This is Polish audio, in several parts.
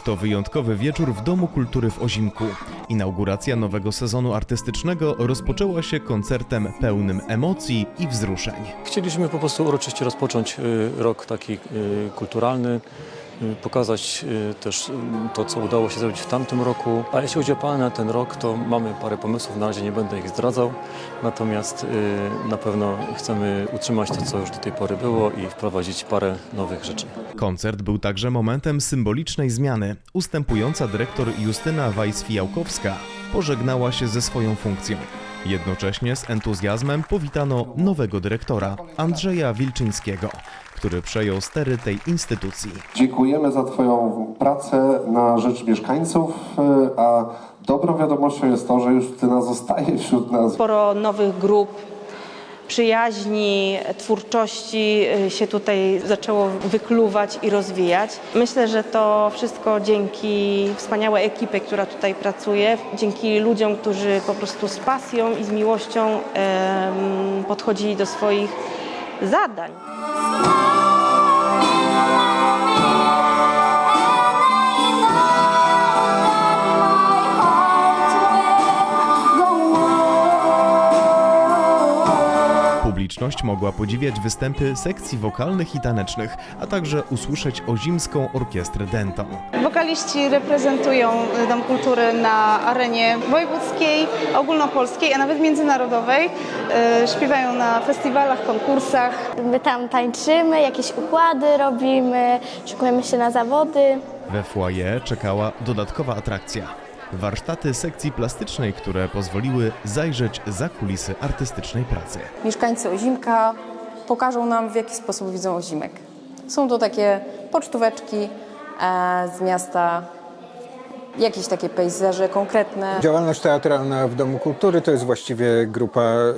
to wyjątkowy wieczór w Domu Kultury w Ozimku. Inauguracja nowego sezonu artystycznego rozpoczęła się koncertem pełnym emocji i wzruszeń. Chcieliśmy po prostu uroczyście rozpocząć y, rok taki y, kulturalny, pokazać y, też y, to, co udało się zrobić w tamtym roku. A jeśli chodzi o plany na ten rok, to mamy parę pomysłów, na razie nie będę ich zdradzał, natomiast y, na pewno chcemy utrzymać to, co już do tej pory było i wprowadzić parę nowych rzeczy. Koncert był także momentem symbolicznej zmiany. Ustępująca dyrektor Justyna Weiss-Fijałkowska pożegnała się ze swoją funkcją. Jednocześnie z entuzjazmem powitano nowego dyrektora, Andrzeja Wilczyńskiego, który przejął stery tej instytucji. Dziękujemy za Twoją pracę na rzecz mieszkańców, y, a dobrą wiadomością jest to, że już Justyna zostaje wśród nas. Sporo nowych grup, przyjaźni, twórczości y, się tutaj zaczęło wykluwać i rozwijać. Myślę, że to wszystko dzięki wspaniałej ekipie, która tutaj pracuje, dzięki ludziom, którzy po prostu z pasją i z miłością podchodzili do swoich zadań. Publiczność mogła podziwiać występy sekcji wokalnych i tanecznych, a także usłyszeć ozimską orkiestrę dentą. Wokaliści reprezentują Dom Kultury na arenie wojewódzkiej, ogólnopolskiej, a nawet międzynarodowej. E, Śpiewają na festiwalach, konkursach. My tam tańczymy, jakieś układy robimy, szykujemy się na zawody. We foyer czekała dodatkowa atrakcja. Warsztaty sekcji plastycznej, które pozwoliły zajrzeć za kulisy artystycznej pracy. mieszkańcy Ozimka pokażą nam, w jaki sposób widzą Ozimek. Są to takie pocztóweczki e, z miasta, jakieś takie pejzaże konkretne. Działalność teatralna w Domu Kultury to jest właściwie grupa y,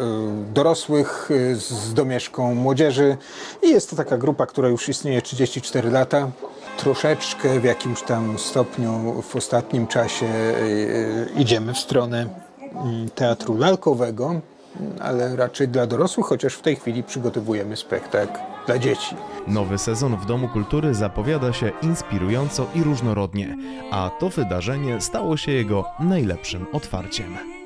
dorosłych y, z domieszką młodzieży i jest to taka grupa, która już istnieje 34 lata. Troszeczkę w jakimś tam stopniu w ostatnim czasie y, idziemy w stronę mm, teatru lalkowego, ale raczej dla dorosłych, chociaż w tej chwili przygotowujemy spektakl dla dzieci. Nowy sezon w Domu Kultury zapowiada się inspirująco i różnorodnie, a to wydarzenie stało się jego najlepszym otwarciem.